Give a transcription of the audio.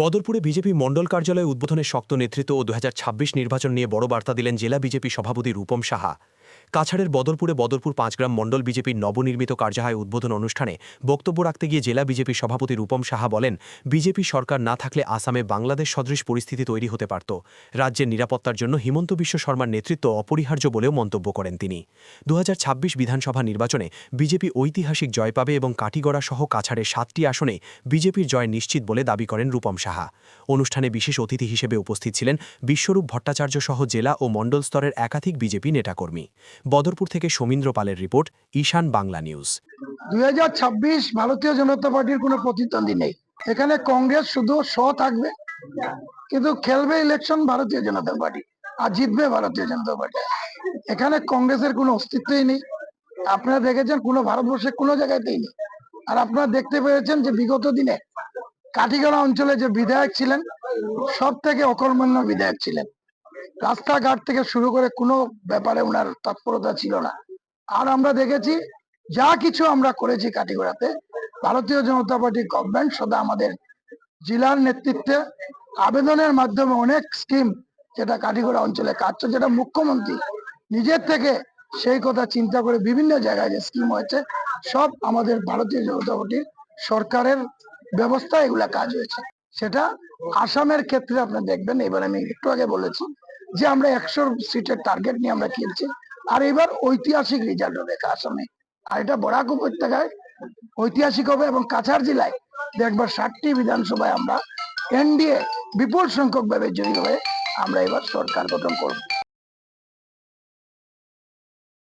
বদরপুরে BJP মণ্ডল কার্যালয়ে উদ্বোধনের শক্ত নেতৃত্ব ও দু হাজার ছাব্বিশ নির্বাচন নিয়ে বড় বার্তা দিলেন জেলা বিজেপি সভাপতি রূপম সাহা। কাছাড়ের বদরপুরে বদরপুর পাঁচগ্রাম মণ্ডল বিজেপির নবনির্মিত কার্যালয় উদ্বোধন অনুষ্ঠানে বক্তব্য রাখতে গিয়ে জেলা বিজেপি সভাপতি রূপম সাহা বলেন, বিজেপি সরকার না থাকলে আসামে বাংলাদেশ সদৃশ পরিস্থিতি তৈরি হতে পারত। রাজ্যের নিরাপত্তার জন্য হিমন্ত বিশ্ব শর্মার নেতৃত্ব অপরিহার্য বলেও মন্তব্য করেন তিনি। দু হাজার ছাব্বিশ বিধানসভা নির্বাচনে বিজেপি ঐতিহাসিক জয় পাবে এবং কাটিগড়া সহ কাছাড়ের সাতটি আসনে বিজেপির জয় নিশ্চিত বলে দাবি করেন রূপম সাহা। অনুষ্ঠানে বিশেষ অতিথি হিসেবে উপস্থিত ছিলেন বিশ্বরূপ ভট্টাচার্য সহ জেলা ও মণ্ডল স্তরের একাধিক বিজেপি নেতাকর্মী। বদরপুর থেকে সমীন্দ্র পালের রিপোর্ট, ঈশান বাংলা নিউজ। দুই হাজার ছাব্বিশ ভারতীয় জনতা পার্টির কোনো প্রতিদ্বন্দ্বী নেই। এখানে কংগ্রেস শুধু স থাকবে, কিন্তু খেলবে ইলেকশন ভারতীয় জনতা পার্টি আর জিতবে ভারতীয় জনতা পার্টি। এখানে কংগ্রেসের কোনো অস্তিত্বই নেই। আপনারা দেখেছেন কোনো ভারতবর্ষের কোনো জায়গাতেই নেই। আর আপনারা দেখতে পেয়েছেন যে বিগত দিনে কাঠিগড়া অঞ্চলে যে বিধায়ক ছিলেন সব থেকে অকর্মণ্য বিধায়ক ছিলেন। রাস্তাঘাট থেকে শুরু করে কোনো ব্যাপারে ওনার তৎপরতা ছিল না। আর আমরা দেখেছি, যা কিছু আমরা করেছি কাটিগড়াতে, ভারতীয় জনতা পার্টি গভর্নমেন্ট সদা আমাদের জেলার নেতৃত্বে আবেদনের মাধ্যমে অনেক স্কিম যেটা কাটিগড়া অঞ্চলে কাজ যেটা মুখ্যমন্ত্রী নিজের থেকে সেই কথা চিন্তা করে বিভিন্ন জায়গায় যে স্কিম হয়েছে, সব আমাদের ভারতীয় জনতা পার্টির সরকারের ব্যবস্থা এগুলা কাজ হয়েছে। সেটা আসামের ক্ষেত্রে আপনি দেখবেন, এবার আমি একটু আগে বলেছি যে আমরা একশো সিটের টার্গেট নিয়ে আমরা খেলছি। আর এবার ঐতিহাসিক রেজাল্ট হবে আসামে আর এটা বরাক উপত্যকায় ঐতিহাসিক হবে এবং কাছাড় জেলায় দেখবার ষাটটি বিধানসভায় আমরা এনডিএ বিপুল সংখ্যক ভাবে জয়ী হয়ে আমরা এবার সরকার গঠন করব।